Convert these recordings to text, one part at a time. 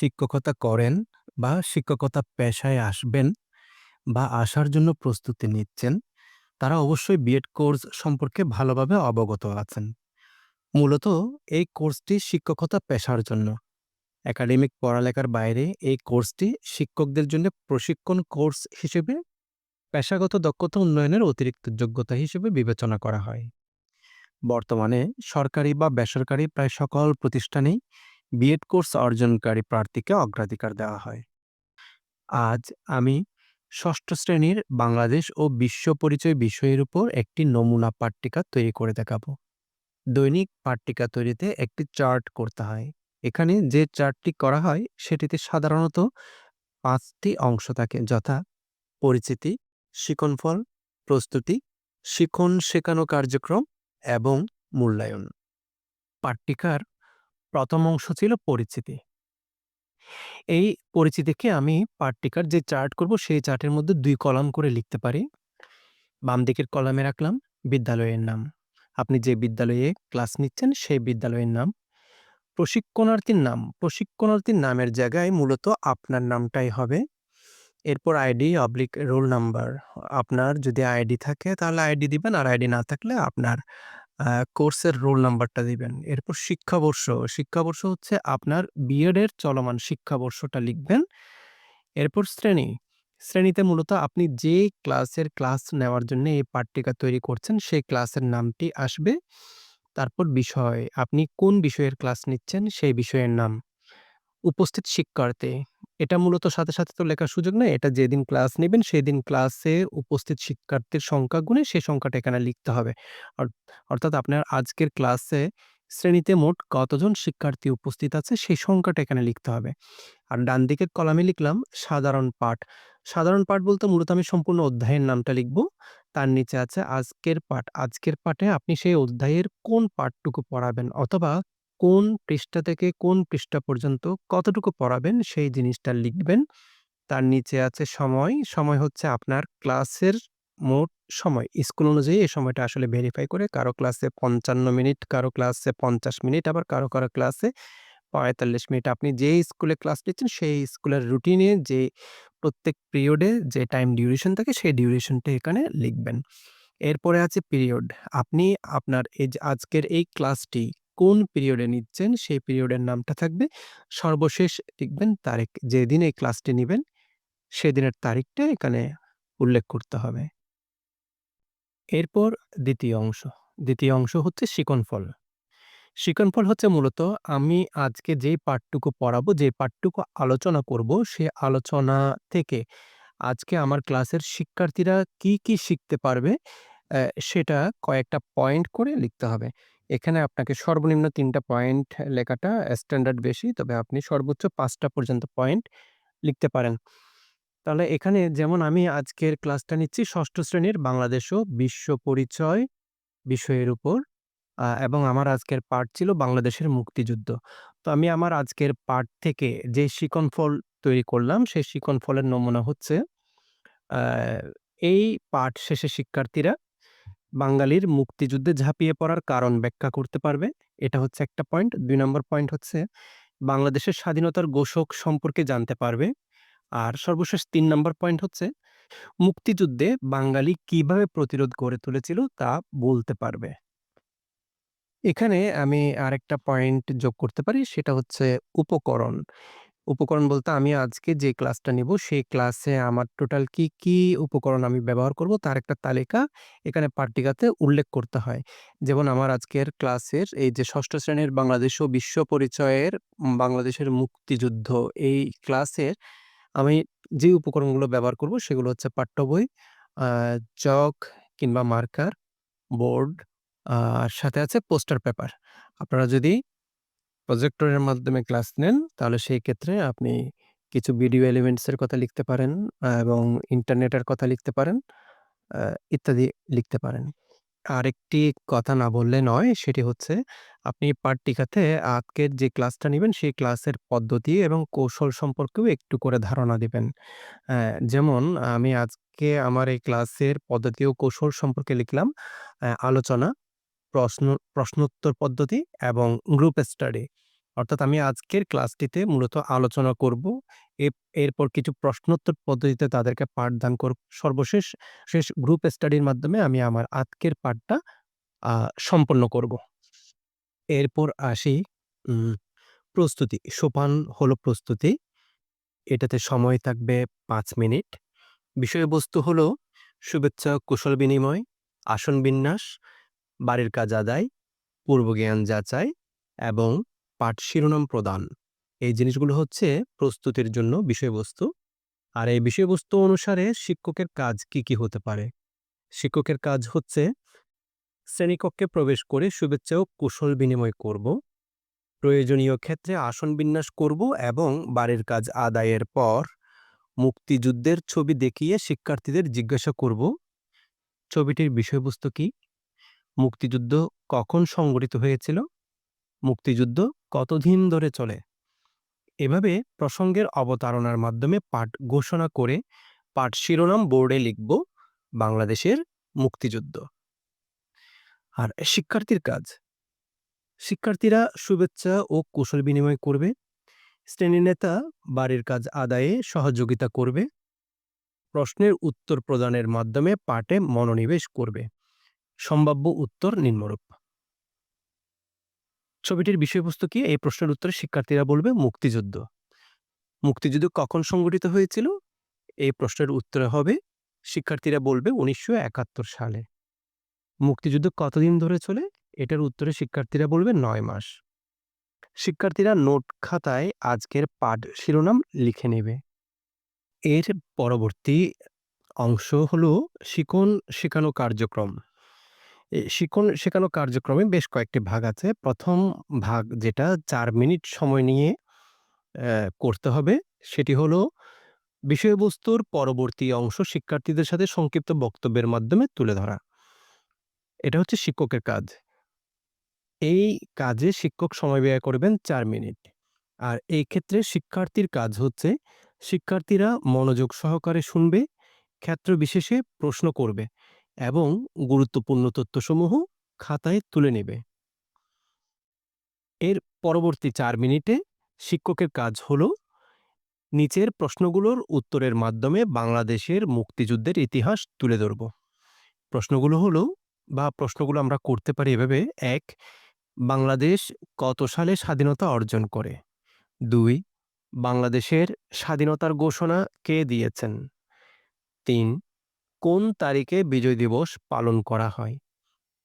শিক্ষকতা করেন বা শিক্ষকতা পেশায় আসবেন বা আসার জন্য প্রস্তুতি নিচ্ছেন, তারা অবশ্যই বিএড কোর্স সম্পর্কে ভালোভাবে অবগত আছেন। মূলত এই কোর্সটি শিক্ষকতা পেশার জন্য। একাডেমিক পড়ালেখার বাইরে এই কোর্সটি শিক্ষকদের জন্য প্রশিক্ষণ কোর্স হিসেবে পেশাগত দক্ষতা উন্নয়নের অতিরিক্ত যোগ্যতা হিসেবে বিবেচনা করা হয়। বর্তমানে সরকারি বা বেসরকারি প্রায় সকল প্রতিষ্ঠানেই বিএড কোর্স অর্জনকারী প্রার্থীকে অগ্রাধিকার দেওয়া হয়। আজ আমি ষষ্ঠ শ্রেণির বাংলাদেশ ও বিশ্ব পরিচয় বিষয়ের উপর একটি নমুনা পাট্টিকা তৈরি করে দেখাবো। দৈনিক পাট্টিকা তৈরিতে একটি চার্ট করতে হয়। এখানে যে চার্টটি করা হয় সেটিতে সাধারণত পাঁচটি অংশ থাকে যথা পরিচিতি, শিখনফল, প্রস্তুতি, শিখন শেখানো কার্যক্রম এবং মূল্যায়ন। পাট্টিকার প্রথম অংশ ছিল পরিচিতি। এই পরিচিতিকে আমি পার্টিকার যে চার্ট করব সেই চার্টের মধ্যে দুই কলাম করে লিখতে পারি। বাম দিকের কলামে রাখলাম বিদ্যালয়ের নাম। আপনি যে বিদ্যালয়ে ক্লাস নিচ্ছেন সেই বিদ্যালয়ের নাম। প্রশিক্ষণার্থীর নাম, প্রশিক্ষণার্থীর নামের জায়গায় মূলত আপনার নামটাই হবে। এরপর আইডি অবলিক রোল নাম্বার। আপনার যদি আইডি থাকে তাহলে আইডি দিবেন আর আইডি না থাকলে আপনার কোর্সের রোল নাম্বারটা দিবেন। এরপর শিক্ষাবর্ষ, শিক্ষাবর্ষ হচ্ছে আপনার বিএড এর চলমান শিক্ষাবর্ষটা লিখবেন। এরপর শ্রেণি, শ্রেণীতে মূলত আপনি যে ক্লাসের ক্লাস নেওয়ার জন্য এই পাট্টিকা তৈরি করছেন সেই ক্লাসের নামটি আসবে। তারপর বিষয়, আপনি কোন বিষয়ের ক্লাস নিচ্ছেন সেই বিষয়ের নাম। উপস্থিত শিক্ষার্থী, এটা মূলত সাথে, সাথে তো লেখার সুযোগ নেই। এটা যেদিন ক্লাস নিবেন সেদিন ক্লাসে উপস্থিত শিক্ষার্থীর সংখ্যা গুণে সেই সংখ্যাটা এখানে লিখতে হবে। অর অর্থাৎ আপনার আজকের ক্লাসে শ্রেণীতে মোট কতজন শিক্ষার্থী উপস্থিত আছে সেই সংখ্যাটা এখানে লিখতে হবে। আর ডান দিকের কলামে লিখলাম সাধারণ পাঠ। সাধারণ পাঠ বলতে মূলত আমি সম্পূর্ণ অধ্যায়ের নামটা লিখব। তার নিচে আছে আজকের পাঠ। আজকের পাঠে আপনি সেই অধ্যায়ের কোন পাঠটুকু পড়াবেন অথবা কোন পৃষ্ঠা থেকে কোন পৃষ্ঠা পর্যন্ত কতটুকু পড়াবেন সেই জিনিসটা লিখবেন। তার নিচে আছে সময়। সময় হচ্ছে আপনার ক্লাসের মোট সময়। স্কুল অনুযায়ী এই সময়টা আসলে ভেরিফাই করে কারও ক্লাসে ৫৫ মিনিট, কারও ক্লাসে ৫০ মিনিট, আবার কারও, কারও ক্লাসে ৪৫ মিনিট। আপনি যে স্কুলে ক্লাস নিচ্ছেন সেই স্কুলের রুটিনে যে প্রত্যেক পিরিয়ডে যে টাইম ডিউরেশন থাকে সেই ডিউরেশনটা এখানে লিখবেন। এরপরে আছে পিরিয়ড। আপনি আপনার এই আজকের এই ক্লাসটি কোন পিরিয়ডে নিচ্ছেন সেই পিরিয়ডের নামটা থাকবে। সর্বশেষ লিখবেন তারিখ। যেদিন এই ক্লাসটি নেবেন সেদিনের তারিখটা এখানে উল্লেখ করতে হবে। এরপর দ্বিতীয় অংশ। দ্বিতীয় অংশ হচ্ছে শিকনফল। শিকনফল হচ্ছে মূলত আমি আজকে যেই পাঠটুকু পড়াবো, যে পাঠটুকু আলোচনা করব, সে আলোচনা থেকে আজকে আমার ক্লাসের শিক্ষার্থীরা কি, কি শিখতে পারবে সেটা কয়েকটা পয়েন্ট করে লিখতে হবে। এখানে আপনাকে সর্বনিম্ন ৩ টা পয়েন্ট লেখাটা স্ট্যান্ডার্ড বেশি। তবে আপনি সর্বোচ্চ পাঁচটা পর্যন্ত পয়েন্ট লিখতে পারেন। তাহলে এখানে যেমন আমি আজকের ক্লাসটা নিচ্ছি ষষ্ঠ শ্রেণির বাংলাদেশ ও বিশ্ব পরিচয় বিষয়ের উপর এবং আমার আজকের পাঠ ছিল বাংলাদেশের মুক্তিযুদ্ধ। তো আমি আমার আজকের পাঠ থেকে যে শিকনফল তৈরি করলাম, সেই শিকনফলের নমুনা হচ্ছে এই পাঠ শেষে শিক্ষার্থীরা বাঙালির মুক্তিযুদ্ধে ঝাঁপিয়ে পড়ার কারণ ব্যাখ্যা করতে পারবে। এটা হচ্ছে একটা পয়েন্ট। দুই নম্বর পয়েন্ট হচ্ছে বাংলাদেশের স্বাধীনতার ঘোষক সম্পর্কে জানতে পারবে। আর সর্বশেষ তিন নম্বর পয়েন্ট হচ্ছে মুক্তিযুদ্ধে বাঙালি কীভাবে প্রতিরোধ গড়ে তুলেছিল তা বলতে পারবে। এখানে আমি আরেকটা পয়েন্ট যোগ করতে পারি, সেটা হচ্ছে উপকরণ। উপকরণ বলতে আমি আজকে যে ক্লাসটা নিব সেই ক্লাসে আমার টোটাল কি, কি উপকরণ আমি ব্যবহার করব তার একটা তালিকা এখানে পাট্টিকাতে উল্লেখ করতে হয়। যেমন আমার আজকের ক্লাসের এই যে ষষ্ঠ শ্রেণির বাংলাদেশ ও বিশ্ব পরিচয়ের বাংলাদেশের মুক্তিযুদ্ধ এই ক্লাসের আমি যে উপকরণগুলো ব্যবহার করব সেগুলো হচ্ছে পাঠ্য বই, চক কিংবা মার্কার, বোর্ড আর সাথে আছে পোস্টার পেপার। আপনারা যদি প্রজেক্টরের মাধ্যমে ক্লাস নেন তাহলে সেই ক্ষেত্রে আপনি কিছু ভিডিও এলিমেন্টসের কথা লিখতে পারেন এবং ইন্টারনেটের কথা লিখতে পারেন, ইত্যাদি লিখতে পারেন। আরেকটি কথা না বললে নয় সেটি হচ্ছে আপনি পাঠ্যিকাতে আজকের যে ক্লাসটা নেবেন সেই ক্লাসের পদ্ধতি এবং কৌশল সম্পর্কেও একটু করে ধারণা দিবেন। যেমন আমি আজকে আমার এই ক্লাসের পদ্ধতি ও কৌশল সম্পর্কে লিখলাম আলোচনা, প্রশ্ন প্রশ্নোত্তর পদ্ধতি এবং গ্রুপ স্টাডি। অর্থাৎ আমি আজকের ক্লাসটিতে মূলত আলোচনা করব। এরপর কিছু প্রশ্নোত্তর পদ্ধতিতে তাদেরকে পাঠদান করব। সর্বশেষ শেষ গ্রুপ স্টাডির মাধ্যমে আমি আমার আজকের পাঠটা সম্পন্ন করব। এরপর আসি প্রস্তুতি। সোপান হলো প্রস্তুতি। এটাতে সময় থাকবে পাঁচ মিনিট। বিষয়বস্তু হলো শুভেচ্ছা, কুশল বিনিময়, আসন বিন্যাস, বাড়ির কাজ আদায়, পূর্বজ্ঞান যাচাই এবং পাঠ শিরোনাম প্রদান। এই জিনিসগুলো হচ্ছে প্রস্তুতির জন্য বিষয়বস্তু। আর এই বিষয়বস্তু অনুসারে শিক্ষকের কাজ কি, কি হতে পারে? শিক্ষকের কাজ হচ্ছে শ্রেণীকক্ষে প্রবেশ করে শুভেচ্ছা ও কুশল বিনিময় করব। প্রয়োজনীয় ক্ষেত্রে আসন বিন্যাস করব এবং বাড়ির কাজ আদায়ের পর মুক্তিযুদ্ধের ছবি দেখিয়ে শিক্ষার্থীদের জিজ্ঞাসা করব, ছবিটির বিষয়বস্তু কি? মুক্তিযুদ্ধ কখন সংগঠিত হয়েছিল? মুক্তিযুদ্ধ কতদিন ধরে চলে? এভাবে প্রসঙ্গের অবতারণার মাধ্যমে পাঠ ঘোষণা করে পাঠ শিরোনাম বোর্ডে লিখব বাংলাদেশের মুক্তিযুদ্ধ। আর শিক্ষার্থীর কাজ শিক্ষার্থীরা শুভেচ্ছা ও কুশল বিনিময় করবে শ্রেণি নেতা বাড়ির কাজ আদায়ে সহযোগিতা করবে প্রশ্নের উত্তর প্রদানের মাধ্যমে পাঠে মনোনিবেশ করবে সম্ভাব্য উত্তর নিম্নরূপ। ছবিটির বিষয়বস্তু কি? এই প্রশ্নের উত্তরে শিক্ষার্থীরা বলবে মুক্তিযুদ্ধ। মুক্তিযুদ্ধ কখন সংগঠিত হয়েছিল? এই প্রশ্নের উত্তরে হবে, শিক্ষার্থীরা বলবে উনিশশো একাত্তর সালে। মুক্তিযুদ্ধ কতদিন ধরে চলে? এটার উত্তরে শিক্ষার্থীরা বলবে নয় মাস। শিক্ষার্থীরা নোট খাতায় আজকের পাঠ শিরোনাম লিখে নেবে। এর পরবর্তী অংশ হলো শিখন শেখানো কার্যক্রম। শিখন, শেখানো কার্যক্রমে বেশ কয়েকটি ভাগ আছে। প্রথম ভাগ যেটা চার মিনিট সময় নিয়ে করতে হবে, সেটি হলো বিষয়বস্তুর পরবর্তী অংশ শিক্ষার্থীদের সাথে সংক্ষিপ্ত বক্তব্যের মাধ্যমে তুলে ধরা। এটা হচ্ছে শিক্ষকের কাজ। এই কাজে শিক্ষক সময় ব্যয় করবেন চার মিনিট। আর এই ক্ষেত্রে শিক্ষার্থীর কাজ হচ্ছে, শিক্ষার্থীরা মনোযোগ সহকারে শুনবে, ক্ষেত্র বিশেষে প্রশ্ন করবে। এবং গুরুত্বপূর্ণ তথ্যসমূহ খাতায় তুলে নেবে। এর পরবর্তী চার মিনিটে শিক্ষকের কাজ হল নিচের প্রশ্নগুলোর উত্তরের মাধ্যমে বাংলাদেশের মুক্তিযুদ্ধের ইতিহাস তুলে ধরব। প্রশ্নগুলো হলো, বা প্রশ্নগুলো আমরা করতে পারি এভাবে, এক, বাংলাদেশ কত সালে স্বাধীনতা অর্জন করে? দুই, বাংলাদেশের স্বাধীনতার ঘোষণা কে দিয়েছেন? তিন কোন তারিখে বিজয় দিবস পালন করা হয়?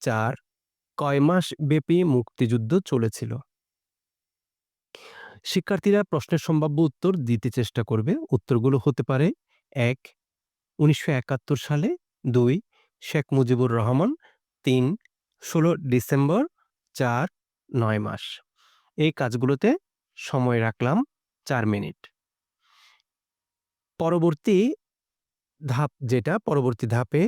চার, কয় মাস ব্যাপী মুক্তিযুদ্ধ চলেছিল? শিক্ষার্থীরা প্রশ্নের সম্ভাব্য উত্তর দিতে চেষ্টা করবে। উত্তরগুলো হতে পারে, এক, উনিশশো সালে, দুই, শেখ মুজিবুর রহমান, তিন, ষোলো ডিসেম্বর, চার, নয় মাস। এই কাজগুলোতে সময় রাখলাম চার মিনিট। পরবর্তী ধাপ যেটা পরবর্তী ধাপে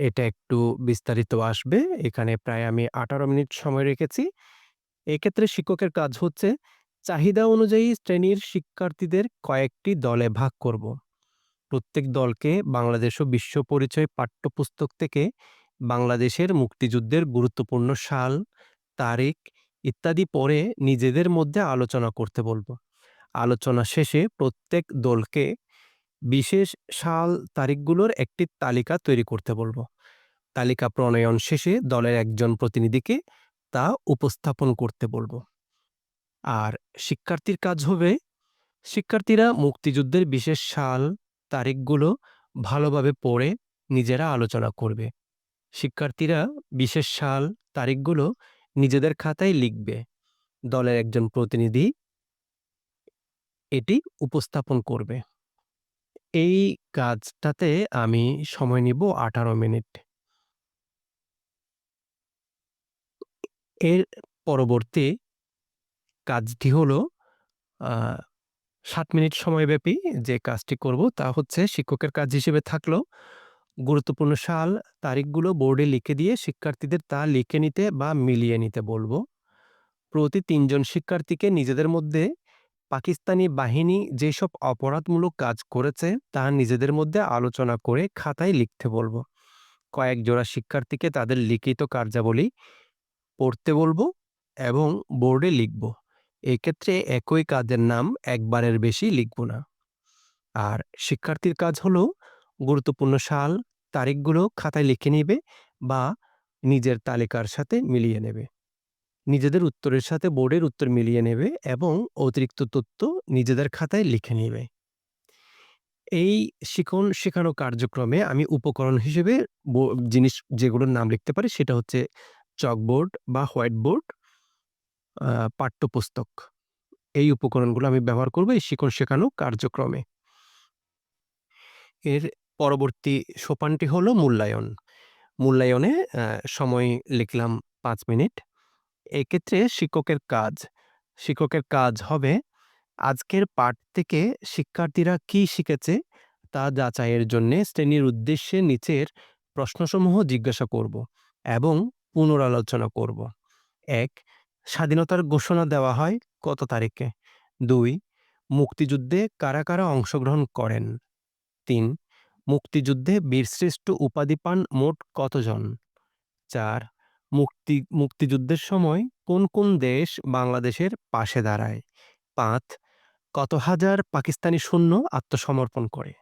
এটা একটু বিস্তারিত আসবে। এখানে প্রায় আমি আঠারো মিনিট সময় রেখেছি। এক্ষেত্রে শিক্ষকের কাজ হচ্ছে, চাহিদা অনুযায়ী শ্রেণির শিক্ষার্থীদের কয়েকটি দলে ভাগ করব। প্রত্যেক দলকে বাংলাদেশ ও বিশ্ব পরিচয় পাঠ্যপুস্তক থেকে বাংলাদেশের মুক্তিযুদ্ধের গুরুত্বপূর্ণ সাল, তারিখ ইত্যাদি পড়ে নিজেদের মধ্যে আলোচনা করতে বলব। আলোচনা শেষে প্রত্যেক দলকে বিশেষ সাল তারিখগুলোর একটি তালিকা তৈরি করতে বলব। তালিকা প্রণয়ন শেষে দলের একজন প্রতিনিধিকে তা উপস্থাপন করতে বলব। আর শিক্ষার্থীর কাজ হবে, শিক্ষার্থীরা মুক্তিযুদ্ধের বিশেষ সাল তারিখগুলো ভালোভাবে পড়ে নিজেরা আলোচনা করবে। শিক্ষার্থীরা বিশেষ সাল তারিখগুলো নিজেদের খাতায় লিখবে। দলের একজন প্রতিনিধি এটি উপস্থাপন করবে। এই কাজটাতে আমি সময় নিব আঠারো মিনিট। এর পরবর্তী কাজটি হলো সাত মিনিট সময়ব্যাপী যে কাজটি করব তা হচ্ছে শিক্ষকের কাজ হিসেবে থাকল। গুরুত্বপূর্ণ সাল, তারিখগুলো বোর্ডে লিখে দিয়ে শিক্ষার্থীদের তা লিখে নিতে বা মিলিয়ে নিতে বলব। প্রতি তিনজন শিক্ষার্থীকে নিজেদের মধ্যে পাকিস্তানি বাহিনী যেসব অপরাধমূলক কাজ করেছে, তা নিজেদের মধ্যে আলোচনা করে খাতায় লিখতে বলব। কয়েক জোড়া শিক্ষার্থীকে তাদের লিখিত কার্যাবলী পড়তে বলব এবং বোর্ডে লিখব। এক্ষেত্রে একই কাজের নাম একবারের বেশি লিখব না। আর শিক্ষার্থীর কাজ হলো গুরুত্বপূর্ণ সাল, তারিখগুলো খাতায় লিখে নেবে বা নিজের তালিকার সাথে মিলিয়ে নেবে। নিজেদের উত্তরের সাথে বোর্ডের উত্তর মিলিয়ে নেবে এবং অতিরিক্ত তথ্য নিজেদের খাতায় লিখে নেবে। এই শিখন শেখানো কার্যক্রমে আমি উপকরণ হিসেবে জিনিস যেগুলোর নাম লিখতে পারি সেটা হচ্ছে চকবোর্ড বা হোয়াইট বোর্ড পাঠ্যপুস্তক। এই উপকরণগুলো আমি ব্যবহার করব এই শিখন শেখানো কার্যক্রমে। এর পরবর্তী সোপানটি হলো মূল্যায়ন। মূল্যায়নে সময় লিখলাম পাঁচ মিনিট। এক্ষেত্রে শিক্ষকের কাজ। শিক্ষকের কাজ হবে আজকের পাঠ থেকে শিক্ষার্থীরা কি শিখেছে তা যাচাইয়ের জন্য শ্রেণির উদ্দেশ্যে নিচের প্রশ্নসমূহ জিজ্ঞাসা করব এবং পুনরালোচনা করব। এক, স্বাধীনতার ঘোষণা দেওয়া হয় কত তারিখে? দুই, মুক্তিযুদ্ধে কারা কারা অংশগ্রহণ করেন? তিন, মুক্তিযুদ্ধে বীরশ্রেষ্ঠ উপাধি পান মোট কতজন? চার মুক্তি, মুক্তিযুদ্ধের সময় কোন কোন দেশ বাংলাদেশের পাশে দাঁড়ায়? পাঁচ, কত হাজার পাকিস্তানি সৈন্য আত্মসমর্পণ করে?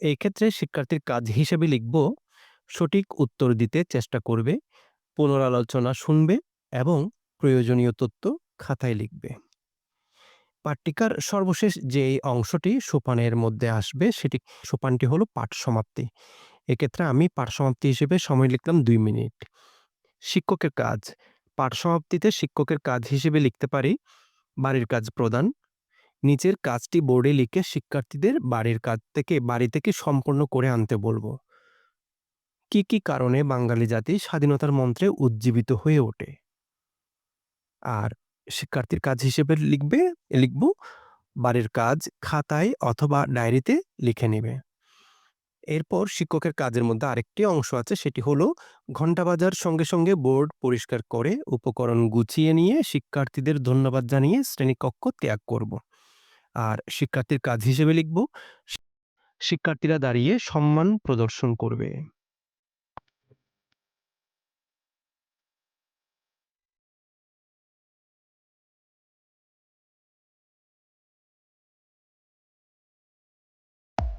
এই ক্ষেত্রে শিক্ষার্থীর কাজ হিসেবে লিখব, সঠিক উত্তর দিতে চেষ্টা করবে, পুনরালোচনা শুনবে এবং প্রয়োজনীয় তথ্য খাতায় লিখবে। পাট্টিকার সর্বশেষ যে অংশটি সোপানের মধ্যে আসবে, সেটি, সোপানটি হলো পাঠ সমাপ্তি। এক্ষেত্রে আমি পাঠ সমাপ্তি হিসেবে সময় লিখলাম দুই মিনিট। শিক্ষকের কাজ। পাঠ সমাপ্তিতে শিক্ষকের কাজ হিসেবে লিখতে পারি, বাড়ির কাজ প্রদান। নিচের কাজটি বোর্ডে লিখে শিক্ষার্থীদের বাড়ির কাজ থেকে, বাড়ি থেকে সম্পূর্ণ করে আনতে বলব। কি কি কারণে বাঙালি জাতি স্বাধীনতার মন্ত্রে উজ্জীবিত হয়ে ওঠে? আর শিক্ষার্থীর কাজ হিসেবে লিখবে, লিখব, বাড়ির কাজ খাতায় অথবা ডায়েরিতে লিখে নেবে। এরপর শিক্ষকের কাজের মধ্যে আরেকটি অংশ আছে, সেটি হলো ঘণ্টা বাজার সঙ্গে সঙ্গে বোর্ড পরিষ্কার করে উপকরণ গুছিয়ে নিয়ে শিক্ষার্থীদের ধন্যবাদ জানিয়ে শ্রেণীকক্ষ ত্যাগ করব। আর শিক্ষার্থীর কাজ হিসেবে লিখব, শিক্ষার্থীরা দাঁড়িয়ে সম্মান প্রদর্শন করবে।